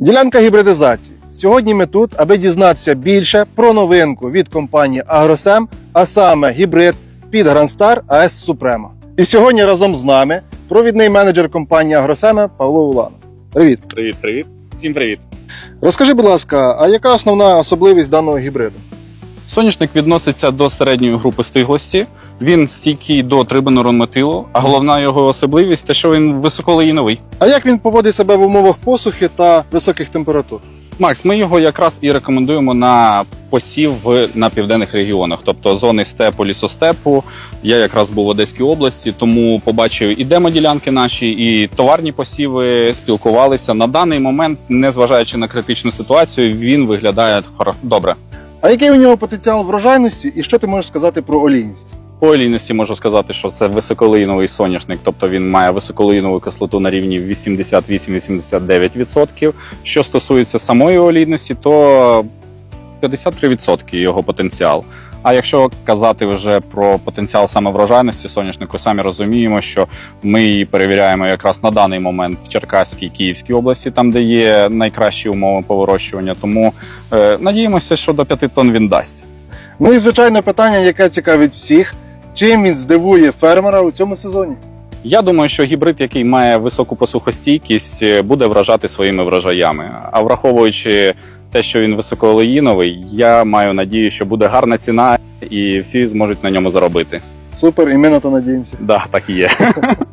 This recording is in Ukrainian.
Ділянка гібридизації. Сьогодні ми тут, аби дізнатися більше про новинку від компанії Агросем, а саме гібрид під Грандстар АЕС Suprema. І сьогодні разом з нами провідний менеджер компанії Агросема Павло Уланов. Привіт. Привіт, привіт. Всім привіт. Розкажи, будь ласка, а яка основна особливість даного гібриду? Соняшник відноситься до середньої групи стиглості. Він стійкий до трибонуронметилу, а головна його особливість те, що він високолеїновий. А як він поводить себе в умовах посухи та високих температур? Макс, ми його якраз і рекомендуємо на посів в на південних регіонах, тобто зони степу, лісостепу. Я якраз був в Одеській області, тому побачив і демоділянки наші, і товарні посіви, спілкувалися. На даний момент, незважаючи на критичну ситуацію, він виглядає добре. А який у нього потенціал врожайності і що ти можеш сказати про олійність? По олійності можу сказати, що це високолеїновий соняшник, тобто він має високолеїнову кислоту на рівні 88-89%. Що стосується самої олійності, то 53% його потенціал. А якщо казати вже про потенціал саме врожайності соняшнику, самі розуміємо, що ми її перевіряємо якраз на даний момент в Черкаській Київській області, там де є найкращі умови по вирощуванню. Тому е, надіємося, що до 5 тонн він дасть. Ну і звичайно питання, яке цікавить всіх: чим він здивує фермера у цьому сезоні? Я думаю, що гібрид, який має високу посухостійкість, е, буде вражати своїми врожаями. А враховуючи те, що він високоолеїновий, я маю надію, що буде гарна ціна і всі зможуть на ньому заробити. Супер, і ми на то надіємося. Да, так і є.